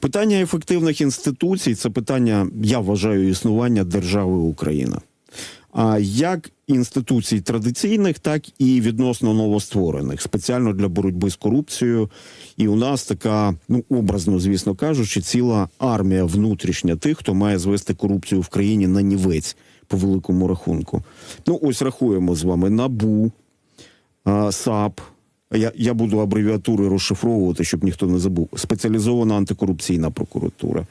Питання ефективних інституцій це питання, я вважаю, існування держави Україна. А як інституцій традиційних, так і відносно новостворених, спеціально для боротьби з корупцією. І у нас така, ну образно, звісно кажучи, ціла армія внутрішня тих, хто має звести корупцію в країні на нівець по великому рахунку. Ну, ось рахуємо з вами НАБУ, САП. Я, я буду абревіатури розшифровувати, щоб ніхто не забув. Спеціалізована антикорупційна прокуратура,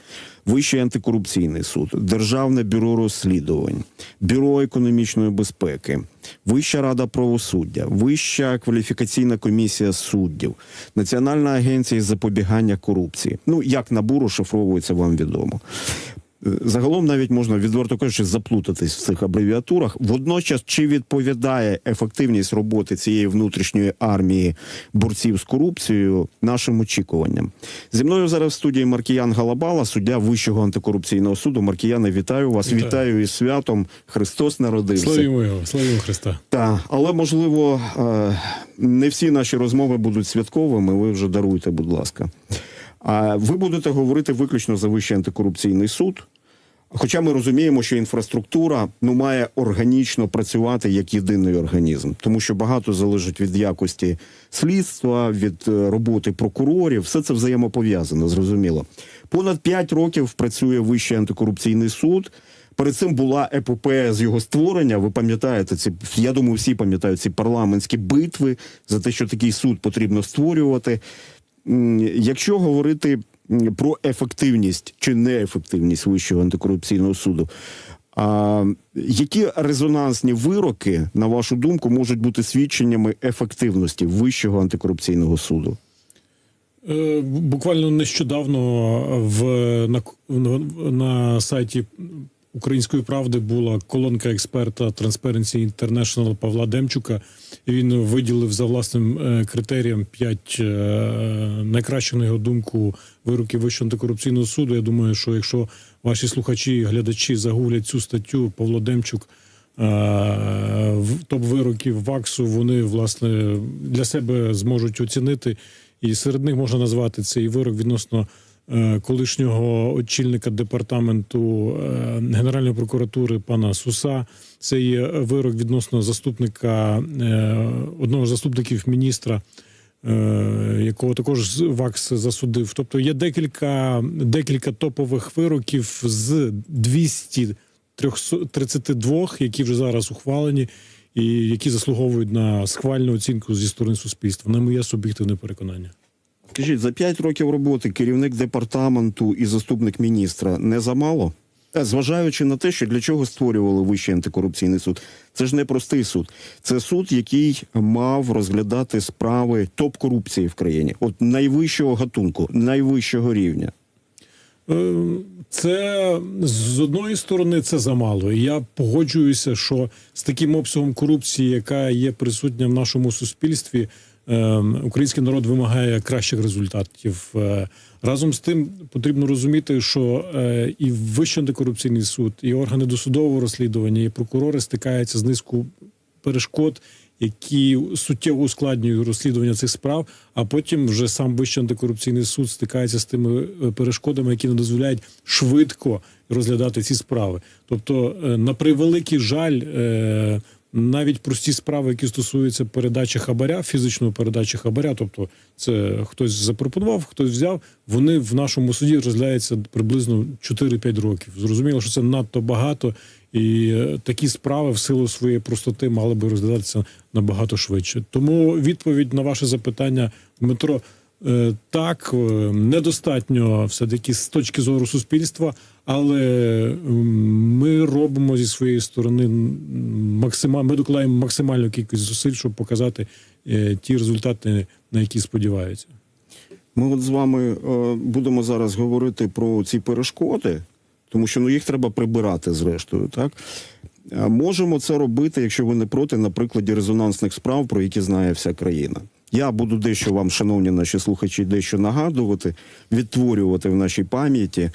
Вищий антикорупційний суд, Державне бюро розслідувань, Бюро економічної безпеки, Вища рада правосуддя, Вища кваліфікаційна комісія суддів, Національна агенція із запобігання корупції. Ну як НАБУ розшифровується, вам відомо. Е, Загалом навіть можна відверто кажучи заплутатись в цих абревіатурах. Водночас, чи відповідає ефективність роботи цієї внутрішньої армії борців з корупцією нашим очікуванням? Зі мною зараз в студії Маркіян Галабала, суддя Вищого антикорупційного суду. Маркіяне, вітаю вас! Вітаю. Вітаю, із святом. Христос народився. Славімо його, славімо Христа. Так, але можливо е, не всі наші розмови будуть святковими. Ви вже даруйте, будь ласка. А ви будете говорити виключно за Вищий антикорупційний суд. Хоча ми розуміємо, що інфраструктура ну має органічно працювати як єдиний організм, тому що багато залежить від якості слідства, від е, роботи прокурорів. Все це взаємопов'язано, зрозуміло. Понад 5 років працює Вищий антикорупційний суд. Перед цим була епопея з його створення. Ви пам'ятаєте ці? Я думаю, всі пам'ятають ці парламентські битви за те, що такий суд потрібно створювати. Якщо говорити про ефективність чи неефективність Вищого антикорупційного суду, а які резонансні вироки, на вашу думку, можуть бути свідченнями ефективності Вищого антикорупційного суду? Е, Буквально нещодавно в, на, на, сайті Української правди була колонка експерта Transparency International Павла Демчука. Він виділив за власним е, критерієм п'ять е, найкращих, на його думку, вироків Вищого антикорупційного суду. Я думаю, що якщо ваші слухачі, глядачі загуглять цю статтю, Павло Демчук. е, в топ вироків ВАКСу вони власне для себе зможуть оцінити, і серед них можна назвати цей вирок відносно колишнього очільника департаменту е, Генеральної прокуратури пана Суса. Це є вирок відносно заступника е, одного з заступників міністра. е, Якого також ВАКС засудив. Тобто є декілька, декілька топових вироків з 200 332, які вже зараз ухвалені, і які заслуговують на схвальну оцінку зі сторони суспільства. На моє суб'єктивне переконання. Скажіть, за 5 років роботи керівник департаменту і заступник міністра не замало? Е, Зважаючи на те, що для чого створювали Вищий антикорупційний суд, це ж не простий суд. Це суд, який мав розглядати справи топ-корупції в країні, от найвищого гатунку, найвищого рівня. Е, Це з одної сторони це замало. І я погоджуюся, що з таким обсягом корупції, яка є присутня в нашому суспільстві, український народ вимагає кращих результатів. Е, Разом з тим потрібно розуміти, що е, і Вищий антикорупційний суд, і органи досудового розслідування, і прокурори стикаються з низку перешкод, які суттєво ускладнюють розслідування цих справ. А потім вже сам Вищий антикорупційний суд стикається з тими е, перешкодами, які не дозволяють швидко розглядати ці справи. Тобто, на превеликий жаль. Навіть прості справи, які стосуються передачі хабаря, фізичної передачі хабаря, тобто це хтось запропонував, хтось взяв. Вони в нашому суді розглядаються приблизно 4-5 років. Зрозуміло, що це надто багато, і е, такі справи в силу своєї простоти мали би розглядатися набагато швидше. Тому відповідь на ваше запитання, Дмитро, е, так е, недостатньо все таки з точки зору суспільства, але ми робимо зі своєї сторони максимально, ми докладаємо максимальну кількість зусиль, щоб показати е, ті результати, на які сподіваються. Ми от з вами е, будемо зараз говорити про ці перешкоди, тому що ну їх треба прибирати зрештою, так. Можемо це робити, якщо ви не проти, на прикладі резонансних справ, про які знає вся країна. Я буду дещо вам, шановні наші слухачі, дещо нагадувати, відтворювати в нашій пам'яті.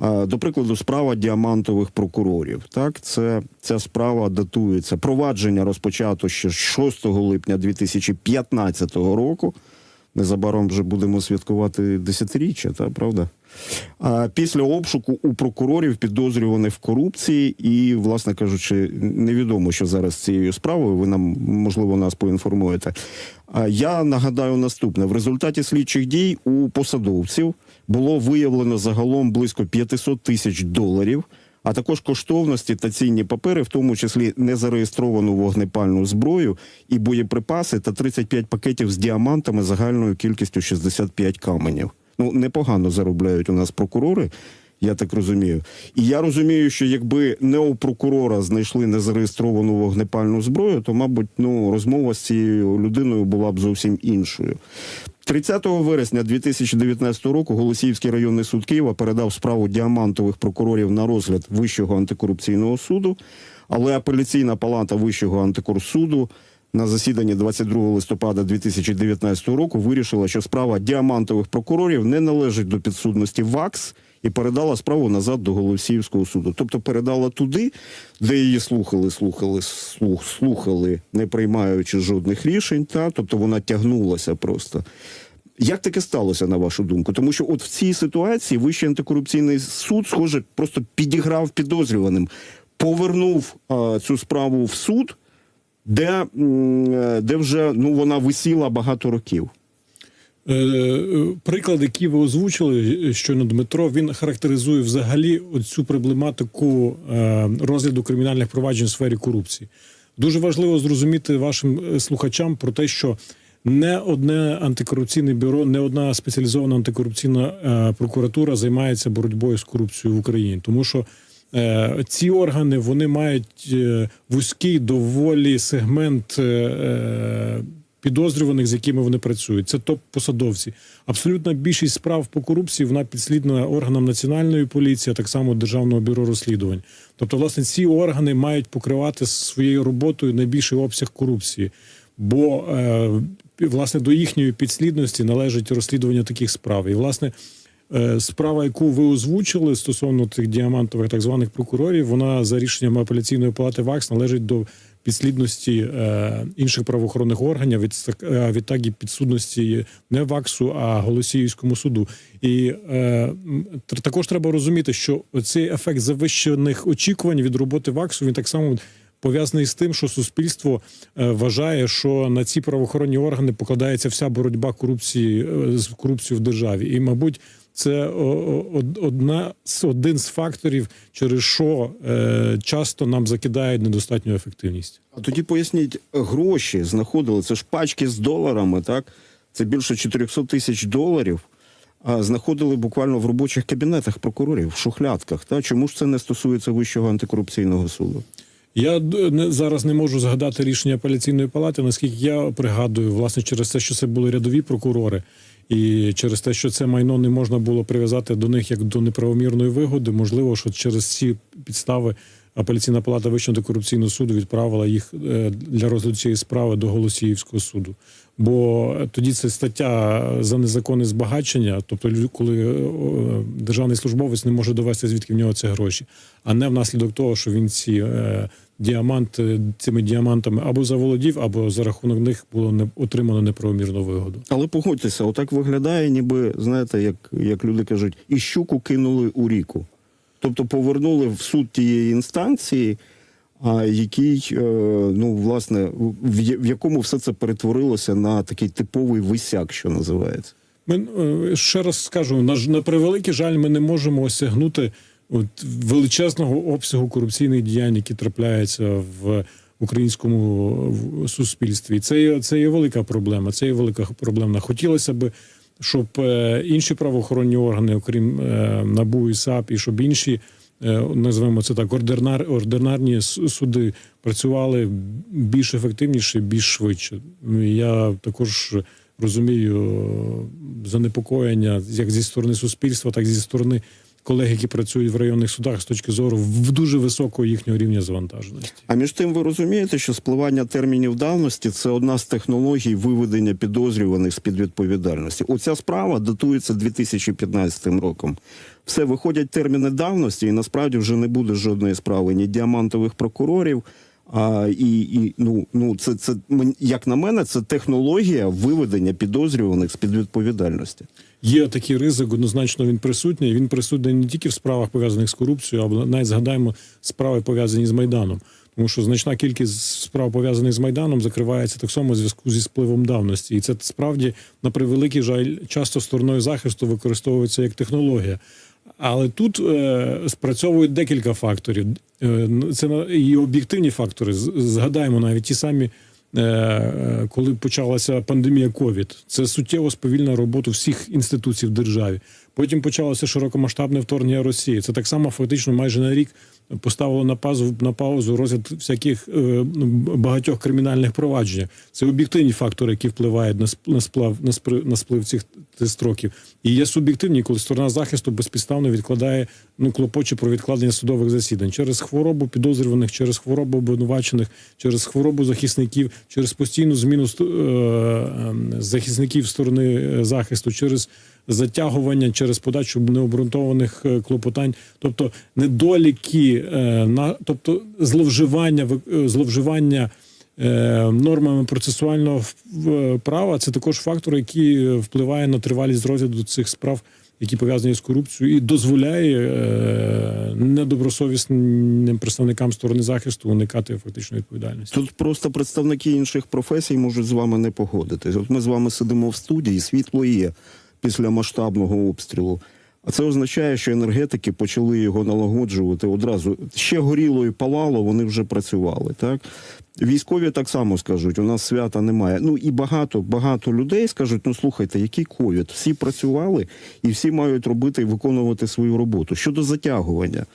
А, До прикладу, справа діамантових прокурорів. Так, це ця справа датується. Провадження розпочато ще 6 липня 2015 року. незабаром вже будемо святкувати десятиріччя, та правда? А після обшуку у прокурорів підозрюваних в корупції, і, власне кажучи, невідомо, що зараз цією справою. Ви нам можливо нас поінформуєте. А я нагадаю наступне: в результаті слідчих дій у посадовців було виявлено загалом близько 500 тисяч доларів. А також коштовності та цінні папери, в тому числі незареєстровану вогнепальну зброю і боєприпаси, та 35 пакетів з діамантами загальною кількістю 65 каменів. Ну непогано заробляють у нас прокурори, я так розумію. І я розумію, що якби не у прокурора знайшли незареєстровану вогнепальну зброю, то, мабуть, ну розмова з цією людиною була б зовсім іншою. 30 вересня 2019 року Голосіївський районний суд Києва передав справу діамантових прокурорів на розгляд Вищого антикорупційного суду, але апеляційна палата Вищого антикорсуду на засіданні 22 листопада 2019 року вирішила, що справа діамантових прокурорів не належить до підсудності ВАКС і передала справу назад до Голосіївського суду. Тобто передала туди, де її слухали, слухали, слух, слухали, не приймаючи жодних рішень. Та тобто вона тягнулася просто. Як таке сталося, на вашу думку? Тому що от в цій ситуації Вищий антикорупційний суд, схоже, просто підіграв підозрюваним, повернув а, цю справу в суд, де, де вже ну, вона висіла багато років. Е, е, Приклад, який ви озвучили щойно Дмитро, він характеризує взагалі цю проблематику е, розгляду кримінальних проваджень у сфері корупції. Дуже важливо зрозуміти вашим слухачам про те, що не одне антикорупційне бюро, не одна спеціалізована антикорупційна прокуратура займається боротьбою з корупцією в Україні, тому що ці органи вони мають вузький доволі сегмент. Підозрюваних, з якими вони працюють. Це топ-посадовці. Абсолютна більшість справ по корупції вона підслідна органам національної поліції, а так само Державного бюро розслідувань. Тобто, власне, ці органи мають покривати своєю роботою найбільший обсяг корупції. Бо е, власне до їхньої підслідності належить розслідування таких справ. І власне справа, яку ви озвучили стосовно тих діамантових так званих прокурорів, вона за рішенням апеляційної палати ВАКС належить до підслідності е, інших правоохоронних органів, від, е, відтак і підсудності не ВАКСу, а Голосіївському суду. І е, також треба розуміти, що цей ефект завищених очікувань від роботи ВАКСу він так само пов'язаний з тим, що суспільство е, вважає, що на ці правоохоронні органи покладається вся боротьба корупції е, з корупцією в державі. І, мабуть, це одна один з факторів, через що е, часто нам закидають недостатню ефективність. А тоді поясніть, гроші знаходили, це ж пачки з доларами, так? Це більше 400 тисяч доларів. А знаходили буквально в робочих кабінетах прокурорів, в шухлядках. Та? Чому ж це не стосується Вищого антикорупційного суду? Я не, зараз не можу згадати рішення апеляційної палати, наскільки я пригадую, власне, через те, що це були рядові прокурори, і через те, що це майно не можна було прив'язати до них як до неправомірної вигоди, можливо, що через ці підстави апеляційна палата Вищого антикорупційного суду відправила їх е, для розгляду цієї справи до Голосіївського суду. Бо тоді це стаття за незаконне збагачення, тобто коли е, державний службовець не може довести, звідки в нього це гроші, а не внаслідок того, що він ці е, діаманти цими діамантами або заволодів, або за рахунок них було не отримано неправомірну вигоду. Але погодьтеся, отак виглядає, ніби, знаєте, як, як люди кажуть, і щуку кинули у ріку. Тобто повернули в суд тієї інстанції, який, е, ну, власне, в, якому все це перетворилося на такий типовий висяк, що називається. Ми е, ще раз скажу, на, на превеликий жаль, ми не можемо осягнути от, величезного обсягу корупційних діянь, які трапляються в українському суспільстві. Це є, це є велика проблема. Це є велика проблема. Хотілося б, щоб е, інші правоохоронні органи, окрім е, НАБУ і САП, і щоб інші. е, Називаємо це так, ординар, ординарні суди працювали більш ефективніше, більш швидше. Я також розумію занепокоєння як зі сторони суспільства, так і зі сторони колег, які працюють в районних судах з точки зору в дуже високого їхнього рівня завантаженості. А між тим, ви розумієте, що спливання термінів давності це одна з технологій виведення підозрюваних з під відповідальності. Оця справа датується 2015 роком. Все виходять терміни давності, і насправді вже не буде жодної справи ні діамантових прокурорів, А, і, і ну, ну це, це як на мене, це технологія виведення підозрюваних з під відповідальності. Є такий ризик, однозначно він присутній. Він присутній не тільки в справах пов'язаних з корупцією, а навіть згадаємо справи пов'язані з майданом. Тому що значна кількість справ пов'язаних з майданом закривається так само в зв'язку зі спливом давності, і це справді на превеликий жаль часто стороною захисту використовується як технологія. Але тут е, спрацьовують декілька факторів. Е, це і об'єктивні фактори. Згадаємо навіть ті самі, е, е, коли почалася пандемія ковід. Це суттєво сповільна роботу всіх інституцій в державі. Потім почалося широкомасштабне вторгнення Росії. Це так само фактично майже на рік поставило на паузу на паузу розгляд всяких е, ну, багатьох кримінальних проваджень. Це об'єктивні фактори, які впливають на на сплав на спри- на сплив цих строків. І є суб'єктивні, коли сторона захисту безпідставно відкладає ну клопоче про відкладення судових засідань через хворобу підозрюваних, через хворобу обвинувачених, через хворобу захисників, через постійну зміну е, е, захисників сторони е, захисту, через затягування, через подачу необґрунтованих е, клопотань, тобто недоліки, е, на тобто зловживання е, зловживання. Нормами процесуального права це також фактор, який впливає на тривалість розгляду цих справ, які пов'язані з корупцією, і дозволяє е, недобросовісним представникам сторони захисту уникати фактичної відповідальності. Тут просто представники інших професій можуть з вами не погодитись. От ми з вами сидимо в студії, світло є після масштабного обстрілу. А це означає, що енергетики почали його налагоджувати одразу. Ще горіло і палало, вони вже працювали. Так військові так само скажуть: у нас свята немає. Ну і багато багато людей скажуть: ну слухайте, який ковід? Всі працювали і всі мають робити і виконувати свою роботу. Щодо затягування.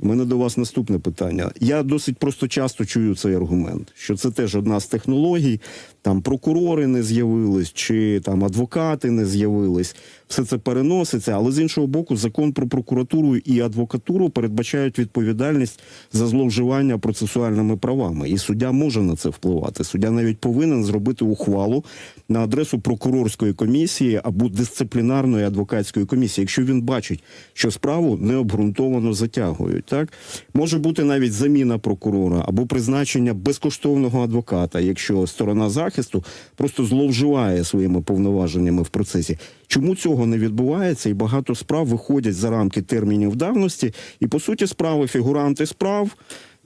У мене до вас наступне питання. Я досить просто часто чую цей аргумент, що це теж одна з технологій. Там прокурори не з'явились, чи там адвокати не з'явились. Все це переноситься. Але з іншого боку, закон про прокуратуру і адвокатуру передбачають відповідальність за зловживання процесуальними правами. І суддя може на це впливати. Суддя навіть повинен зробити ухвалу на адресу прокурорської комісії або дисциплінарної адвокатської комісії, якщо він бачить, що справу необґрунтовано затягують. Так може бути навіть заміна прокурора або призначення безкоштовного адвоката, якщо сторона захисту просто зловживає своїми повноваженнями в процесі. Чому цього не відбувається, і багато справ виходять за рамки термінів давності, і по суті справи фігуранти справ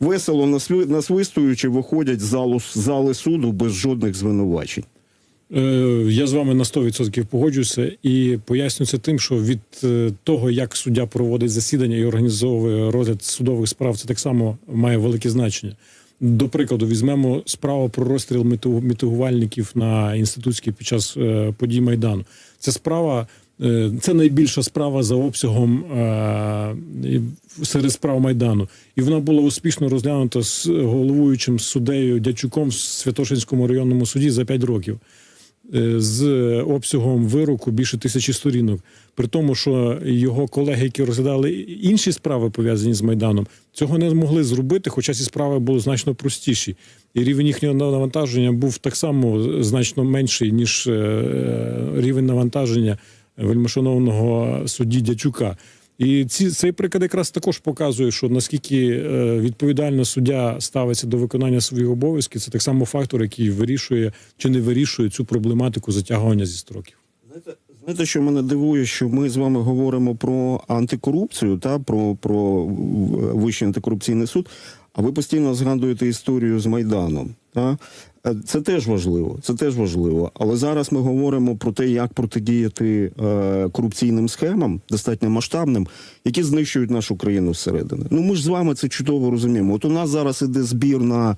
весело насви- насвистуючи виходять з залу зали суду без жодних звинувачень. Е, Я з вами на 100% погоджуюся і поясню це тим, що від е, того, як суддя проводить засідання і організовує розгляд судових справ, це так само має велике значення. До прикладу, візьмемо справу про розстріл мітингувальників на інститутській під час е, подій Майдану. Ця справа це найбільша справа за обсягом серед справ Майдану. І вона була успішно розглянута з головуючим суддею Дячуком в Святошинському районному суді за 5 років з обсягом вироку більше тисячі сторінок. При тому, що його колеги, які розглядали інші справи пов'язані з майданом, цього не змогли зробити, хоча ці справи були значно простіші, і рівень їхнього навантаження був так само значно менший ніж е, рівень навантаження вельмишановного судді Дячука. І ці цей приклад якраз також показує, що наскільки е, відповідально суддя ставиться до виконання своїх обов'язків, це так само фактор, який вирішує чи не вирішує цю проблематику затягування зі строків. Знаєте, знаєте, що мене дивує, що ми з вами говоримо про антикорупцію та про, про Вищий антикорупційний суд, а ви постійно згадуєте історію з Майданом. Та? Е, Це теж важливо, це теж важливо. Але зараз ми говоримо про те, як протидіяти е, корупційним схемам, достатньо масштабним, які знищують нашу країну зсередини. Ну ми ж з вами це чудово розуміємо. От у нас зараз іде збір на,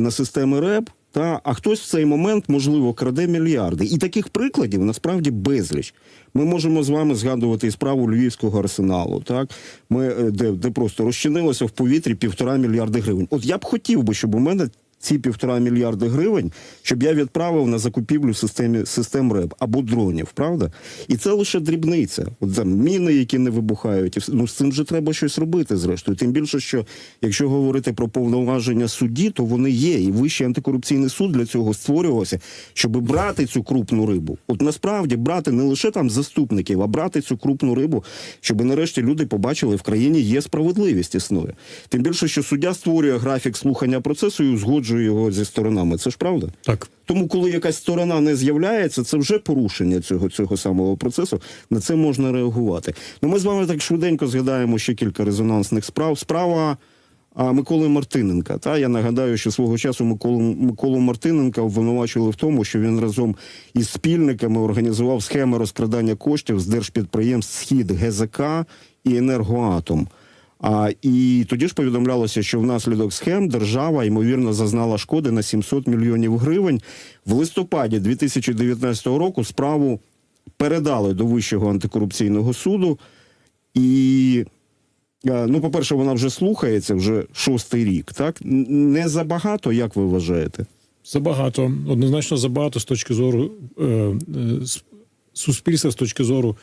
на системи РЕП. Та а хтось в цей момент можливо краде мільярди, і таких прикладів насправді безліч. Ми можемо з вами згадувати і справу львівського арсеналу, так ми е, де, де просто розчинилося в повітрі півтора мільярди гривень. От я б хотів би, щоб у мене ці півтора мільярди гривень, щоб я відправив на закупівлю системі систем РЕБ або дронів, правда? І це лише дрібниця. От там міни, які не вибухають, і ну з цим же треба щось робити. Зрештою, тим більше, що якщо говорити про повноваження судді, то вони є. І вищий антикорупційний суд для цього створювався, щоб брати цю крупну рибу. От насправді брати не лише там заступників, а брати цю крупну рибу, щоб нарешті люди побачили, в країні є справедливість існує. Тим більше, що суддя створює графік слухання процесу і узгоджує його зі сторонами. Це ж правда? Так. Тому, коли якась сторона не з'являється, це вже порушення цього, цього самого процесу. На це можна реагувати. Ну, ми з вами так швиденько згадаємо ще кілька резонансних справ. Справа а, Миколи Мартиненка. Та я нагадаю, що свого часу Миколу, Миколу Мартиненка обвинувачили в тому, що він разом із спільниками організував схеми розкрадання коштів з держпідприємств Схід ГЗК і Енергоатом. А, і тоді ж повідомлялося, що внаслідок схем держава ймовірно зазнала шкоди на 700 мільйонів гривень. В листопаді 2019 року справу передали до Вищого антикорупційного суду. І, е, ну, по-перше, вона вже слухається вже шостий рік. Так не забагато, як ви вважаєте? Забагато, однозначно забагато з точки зору е, е, суспільства, з точки зору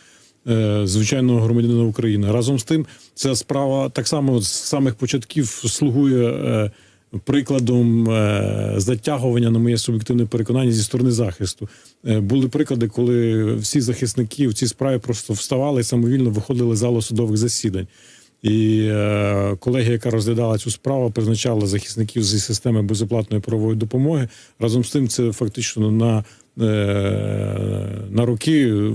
звичайного громадянина України. Разом з тим, ця справа так само з самих початків слугує е, прикладом е, затягування, на моє суб'єктивне переконання, зі сторони захисту. Е, були приклади, коли всі захисники в цій справі просто вставали і самовільно виходили з залу судових засідань. І е, колегія, яка розглядала цю справу, призначала захисників зі системи безоплатної правової допомоги. Разом з тим, це фактично на, е, на роки е,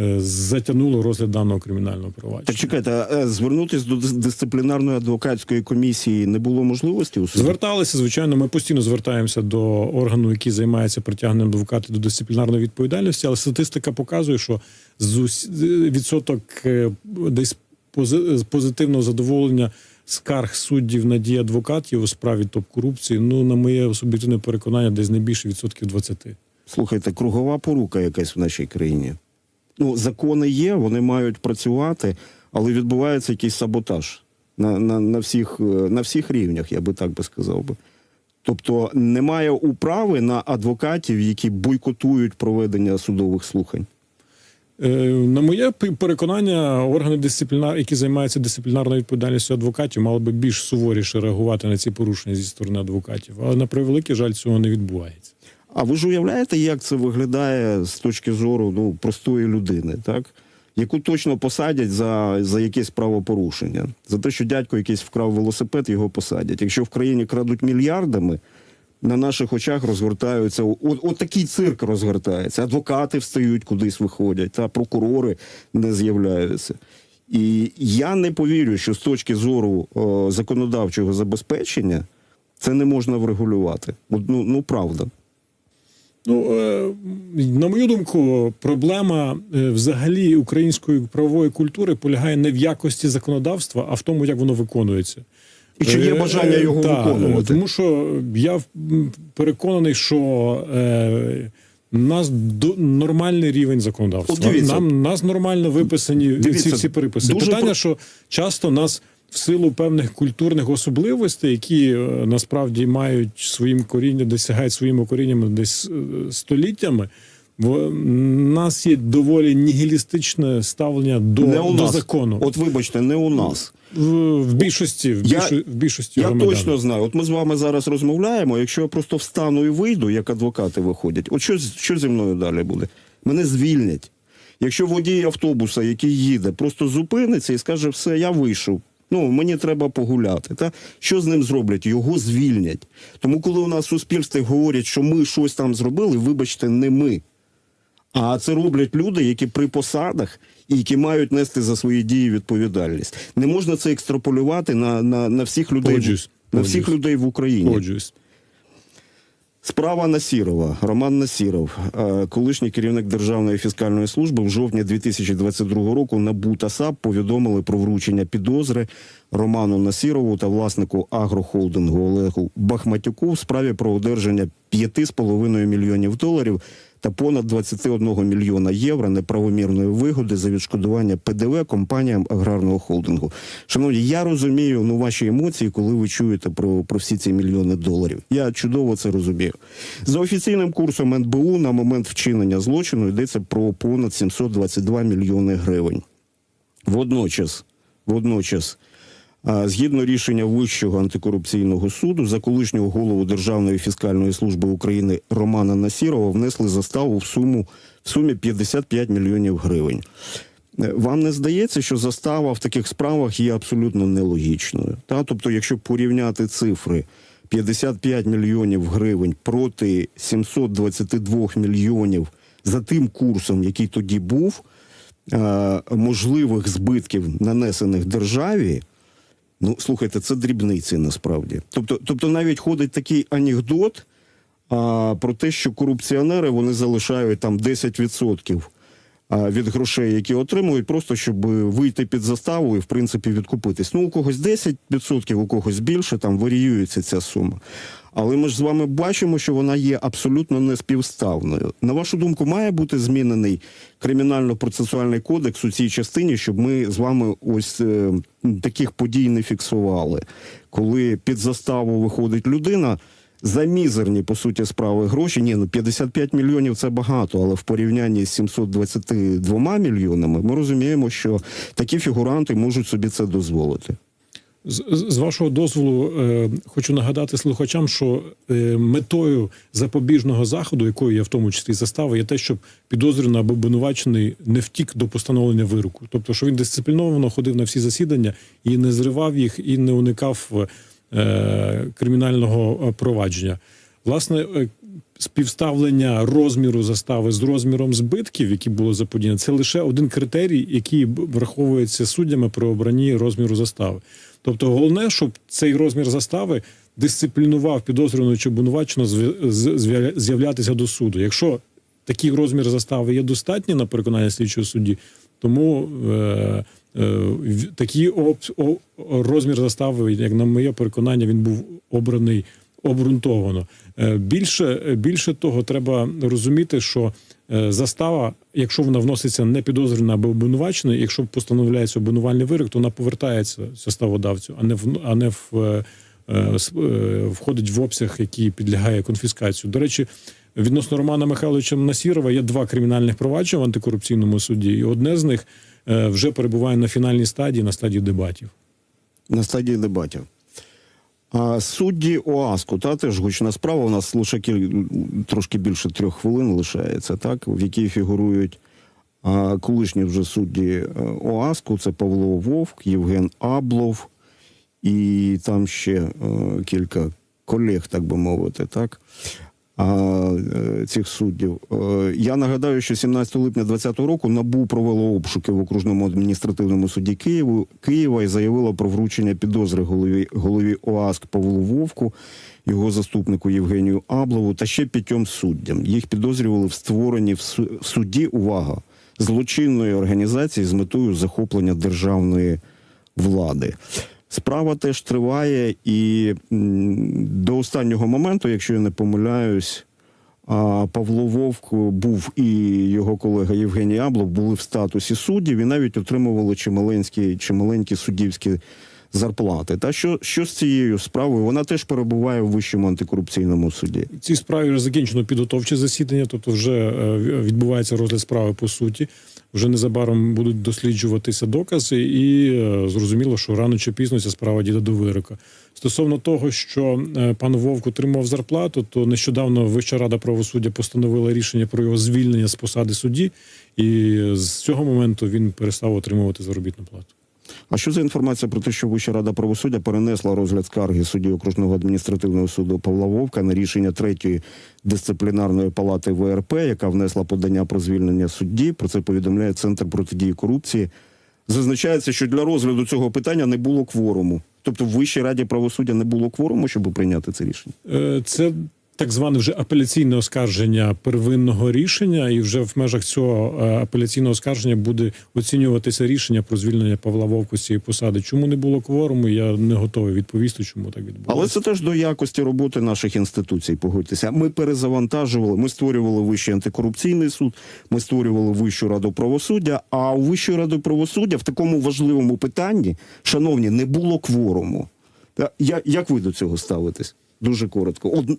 е, затягнуло розгляд даного кримінального провадження. Так чекайте, а е, звернутися до дисциплінарної адвокатської комісії не було можливості у суді? Зверталися, звичайно, ми постійно звертаємося до органу, який займається притягненням адвокатів до дисциплінарної відповідальності, але статистика показує, що з відсоток е, десь пози- позитивного задоволення скарг суддів на дії адвокатів у справі топ корупції. Ну, на моє суб'єктивне переконання, десь не більше відсотків 20. Слухайте, кругова порука якась в нашій країні. Ну, закони є, вони мають працювати, але відбувається якийсь саботаж на, на, на, всіх, е, на всіх рівнях, я би так би сказав би. Тобто немає управи на адвокатів, які бойкотують проведення судових слухань. Е, На моє переконання, органи дисциплінар, які займаються дисциплінарною відповідальністю адвокатів, мали би більш суворіше реагувати на ці порушення зі сторони адвокатів. Але на превеликий жаль, цього не відбувається. А ви ж уявляєте, як це виглядає з точки зору ну, простої людини, так? яку точно посадять за, за якесь правопорушення, за те, що дядько якийсь вкрав велосипед, його посадять. Якщо в країні крадуть мільярдами, на наших очах розгортаються. От, от такий цирк розгортається. Адвокати встають, кудись виходять, та прокурори не з'являються. І я не повірю, що з точки зору о, законодавчого забезпечення це не можна врегулювати. Ну, ну правда. Ну, е, на мою думку, проблема е, взагалі української правової культури полягає не в якості законодавства, а в тому, як воно виконується. І чи є Е, бажання його та, виконувати? Тому що я переконаний, що е, нас до, нормальний рівень законодавства. От. Нам нас нормально виписані Дивіться, ці всі переписи. дуже Питання, про- що часто нас в силу певних культурних особливостей, які е, насправді мають своїм корінням, досягають своїми коріннями десь е, століттями. В нас є доволі нігілістичне ставлення до, не у до нас. закону. От вибачте, не у нас. В, в більшості, в, Я- в більшості Я громадян. точно знаю. От ми з вами зараз розмовляємо. Якщо я просто встану і вийду, як адвокати виходять, от що, що зі мною далі буде? Мене звільнять. Якщо водій автобуса, який їде, просто зупиниться і скаже, все, я вийшов. Ну, мені треба погуляти. Та що з ним зроблять? Його звільнять. Тому, коли у нас в суспільстві говорять, що ми щось там зробили, вибачте, не ми. А це роблять люди, які при посадах і які мають нести за свої дії відповідальність. Не можна це екстраполювати на, на, на всіх людей Поджусь. на всіх людей в Україні. Погоджуюсь. Справа Насірова, Роман Насіров, е, колишній керівник Державної фіскальної служби, в жовтні 2022 року НАБУ та САП повідомили про вручення підозри Роману Насірову та власнику агрохолдингу Олегу Бахматюку в справі про одержання 5,5 мільйонів доларів та понад 21 мільйона євро неправомірної вигоди за відшкодування ПДВ компаніям аграрного холдингу. Шановні, я розумію ну ваші емоції, коли ви чуєте про, про всі ці мільйони доларів. Я чудово це розумію. За офіційним курсом НБУ на момент вчинення злочину йдеться про понад 722 мільйони гривень. Водночас, водночас, згідно рішення Вищого антикорупційного суду, за колишнього голову Державної фіскальної служби України Романа Насірова внесли заставу в суму в сумі 55 мільйонів гривень. Е, Вам не здається, що застава в таких справах є абсолютно нелогічною? Та? Тобто, якщо порівняти цифри 55 мільйонів гривень проти 722 мільйонів за тим курсом, який тоді був, е, можливих збитків, нанесених державі, ну слухайте, це дрібниці насправді. Тобто, тобто навіть ходить такий анекдот а, про те, що корупціонери вони залишають там 10% а, від грошей, які отримують, просто щоб вийти під заставу і в принципі відкупитись. Ну, у когось 10%, у когось більше, там варіюється ця сума. Але ми ж з вами бачимо, що вона є абсолютно неспівставною. На вашу думку, має бути змінений кримінально-процесуальний кодекс у цій частині, щоб ми з вами ось е, таких подій не фіксували, коли під заставу виходить людина. За мізерні, по суті, справи гроші. Ні, ну 55 мільйонів це багато, але в порівнянні з 722 мільйонами ми розуміємо, що такі фігуранти можуть собі це дозволити. З, з- вашого дозволу е, хочу нагадати слухачам, що е, метою запобіжного заходу, якою є в тому числі застава, є те, щоб підозрюваний або обвинувачений не втік до постановлення вироку. Тобто, що він дисципліновано ходив на всі засідання і не зривав їх, і не уникав е, кримінального е, провадження. Власне, е, співставлення розміру застави з розміром збитків, які були заподіяні, це лише один критерій, який враховується суддями при обранні розміру застави. Тобто, головне, щоб цей розмір застави дисциплінував підозрюваного чи обвинуваченого з'являтися до суду. Якщо такий розмір застави є достатній на переконання слідчого судді, тому е, е, такий об, о, розмір застави, як на моє переконання, він був обраний обґрунтовано. Е, Більше, більше того, треба розуміти, що е, застава, якщо вона вноситься не підозрювана або обвинувачена, якщо постановляється обвинувальний вирок, то вона повертається заставодавцю, а не в а не в е, е, е, входить в обсяг, який підлягає конфіскацію. До речі, відносно Романа Михайловича Насірова є два кримінальних провадження в антикорупційному суді, і одне з них е, вже перебуває на фінальній стадії, на стадії дебатів. на стадії дебатів. А судді ОАСКу, та теж гучна справа. У нас кіль... трошки більше трьох хвилин лишається, так, в якій фігурують колишні вже судді е, ОАСКу. Це Павло Вовк, Євген Аблов і там ще е, кілька колег, так би мовити, так. Е, цих суддів. Е, Я нагадаю, що 17 липня 2020 року НАБУ провело обшуки в окружному адміністративному суді Києву, Києва і заявило про вручення підозри голові, голові ОАСК Павлу Вовку, його заступнику Євгенію Аблову та ще п'ятьом суддям. Їх підозрювали в створенні в суді, увага, злочинної організації з метою захоплення державної влади. Справа теж триває, і до останнього моменту, якщо я не помиляюсь, Павло Вовк був і його колега Євгеній Аблов були в статусі суддів і навіть отримували чималенькі, чималенькі суддівські зарплати. Та що, що з цією справою? Вона теж перебуває в вищому антикорупційному суді. Цій справі закінчено підготовче засідання, тобто вже е, відбувається розгляд справи по суті. Вже незабаром будуть досліджуватися докази, і е, зрозуміло, що рано чи пізно ця справа дійде до вироку. Стосовно того, що е, пан Вовк отримав зарплату, то нещодавно Вища рада правосуддя постановила рішення про його звільнення з посади судді, і з цього моменту він перестав отримувати заробітну плату. А що за інформація про те, що Вища рада правосуддя перенесла розгляд скарги судді окружного адміністративного суду Павла Вовка на рішення третьої дисциплінарної палати ВРП, яка внесла подання про звільнення судді? Про це повідомляє Центр протидії корупції. Зазначається, що для розгляду цього питання не було кворуму. Тобто в Вищій раді правосуддя не було кворуму, щоб прийняти це рішення. Е, Це так зване вже апеляційне оскарження первинного рішення, і вже в межах цього е, апеляційного оскарження буде оцінюватися рішення про звільнення Павла Вовку з цієї посади. Чому не було кворуму? Я не готовий відповісти, чому так відбулося. Але це теж до якості роботи наших інституцій. Погодьтеся. Ми перезавантажували. Ми створювали вищий антикорупційний суд. Ми створювали вищу раду правосуддя. А у вищої ради правосуддя в такому важливому питанні, шановні, не було кворуму. Я, як ви до цього ставитесь? Дуже коротко. От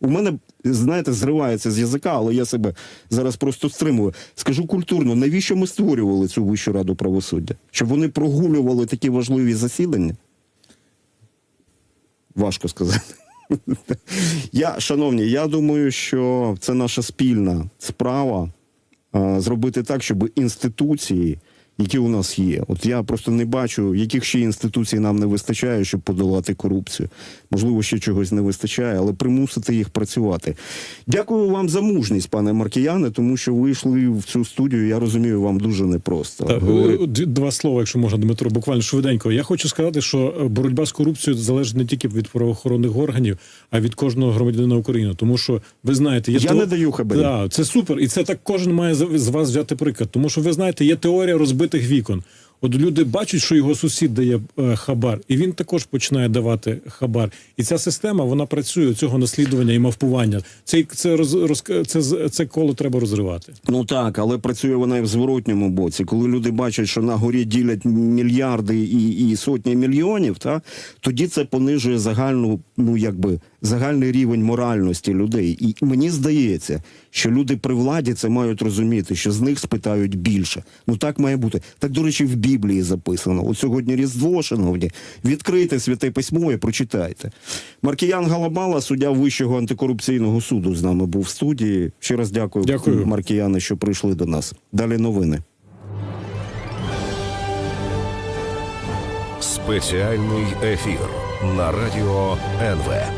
у мене, знаєте, зривається з язика, але я себе зараз просто стримую. Скажу культурно, навіщо ми створювали цю вищу раду правосуддя? Щоб вони прогулювали такі важливі засідання? Важко сказати. Я, шановні, я думаю, що це наша спільна справа зробити так, щоб інституції, які у нас є, от я просто не бачу, яких ще інституцій нам не вистачає, щоб подолати корупцію. Можливо, ще чогось не вистачає, але примусити їх працювати. Дякую вам за мужність, пане Маркіяне, тому що ви йшли в цю студію. Я розумію, вам дуже непросто. Так, Говори- е, два слова, якщо можна, Дмитро, буквально швиденько. Я хочу сказати, що е, боротьба з корупцією залежить не тільки від правоохоронних органів, а від кожного громадянина України. Тому що ви знаєте, є Я не даю хабарів. Да, це супер, і це так кожен має з вас взяти приклад. Тому що ви знаєте, є теорія розбитих вікон. От люди бачать, що його сусід дає е, хабар, і він також починає давати хабар. І ця система вона працює цього наслідування і мавпування. Це це роз, це, це коло треба розривати. Ну так, але працює вона і в зворотньому боці. Коли люди бачать, що на горі ділять мільярди і, і сотні мільйонів, та тоді це понижує загальну, ну якби загальний рівень моральності людей. І мені здається, що люди при владі це мають розуміти, що з них спитають більше. Ну так має бути. Так, до речі, в Біблії записано. От сьогодні Різдво, шановні, відкрийте святе письмо і прочитайте. Маркіян Галабала, суддя Вищого антикорупційного суду, з нами був в студії. Ще раз дякую, Дякую. Маркіяни, що прийшли до нас. Далі новини. Спеціальний ефір на радіо НВ.